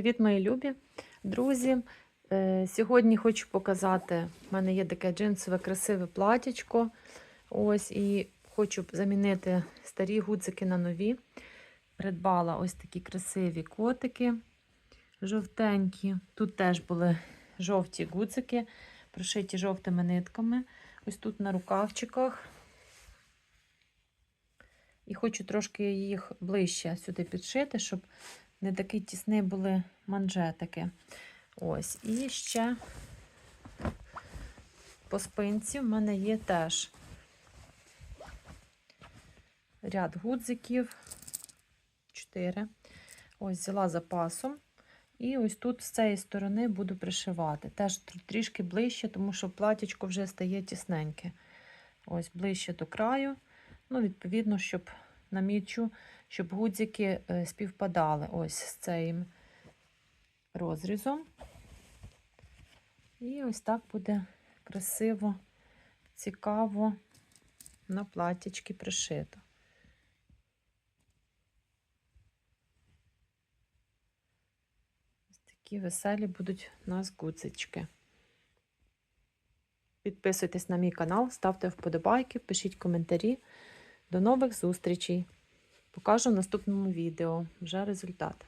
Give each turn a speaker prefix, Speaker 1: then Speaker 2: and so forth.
Speaker 1: Привіт, мої любі друзі. Е, Сьогодні хочу показати, в мене є таке джинсове красиве платячко. Ось, і хочу замінити старі гудзики на нові. Придбала ось такі красиві котики, жовтенькі. Тут теж були жовті гудзики, прошиті жовтими нитками. Ось тут на рукавчиках. І хочу трошки їх ближче сюди підшити, щоб не такі тісні були манжетики. Ось. І ще по спинці в мене є теж ряд гудзиків. Чотири. Ось взяла запасом. І ось тут з цієї сторони буду пришивати. Теж трішки ближче, тому що платічко вже стає тісненьке. Ось ближче до краю. Ну, відповідно, щоб намічу, щоб гудзики е, співпадали ось з цим розрізом. І ось так буде красиво, цікаво на платячки пришито. Ось такі веселі будуть у нас гудзички. Підписуйтесь на мій канал, ставте вподобайки, пишіть коментарі. До нових зустрічей! Покажу в наступному відео вже результат.